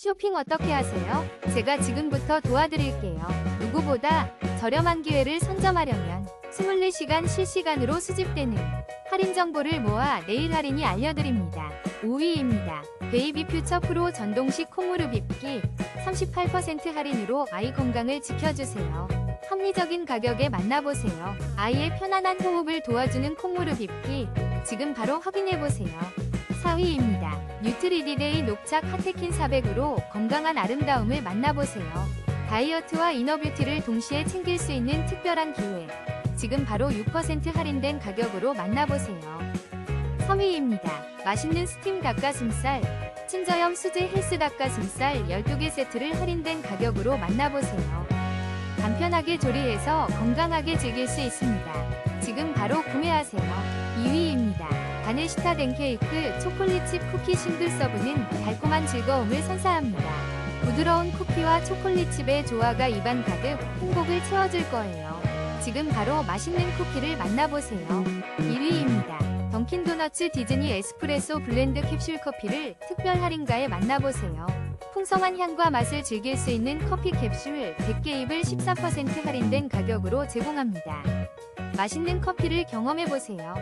쇼핑 어떻게 하세요? 제가 지금부터 도와드릴게요. 누구보다 저렴한 기회를 선점하려면 24시간 실시간으로 수집되는 할인 정보를 모아 내일 할인이 알려드립니다. 5위입니다. 베이비 퓨처 프로 전동식 콩무릎 입기 38% 할인으로 아이 건강을 지켜주세요. 합리적인 가격에 만나보세요. 아이의 편안한 호흡을 도와주는 콩무릎 입기 지금 바로 확인해보세요. 4위입니다. 뉴트리디데이 녹착 하테킨 400으로 건강한 아름다움을 만나보세요. 다이어트와 이너뷰티를 동시에 챙길 수 있는 특별한 기회. 지금 바로 6% 할인된 가격으로 만나보세요. 3위입니다. 맛있는 스팀 닭가슴살, 친저염 수제 헬스 닭가슴살 12개 세트를 할인된 가격으로 만나보세요. 간편하게 조리해서 건강하게 즐길 수 있습니다. 지금 바로 구매하세요. 2위입니다. 바네시타 덴 케이크 초콜릿칩 쿠키 싱글 서브는 달콤한 즐거움을 선사합니다. 부드러운 쿠키와 초콜릿칩의 조화가 입안 가득 행복을 채워줄 거예요. 지금 바로 맛있는 쿠키를 만나보세요. 1위입니다. 던킨도너츠 디즈니 에스프레소 블렌드 캡슐 커피를 특별 할인가에 만나보세요. 풍성한 향과 맛을 즐길 수 있는 커피 캡슐 100개 입을 14% 할인된 가격으로 제공합니다. 맛있는 커피를 경험해보세요.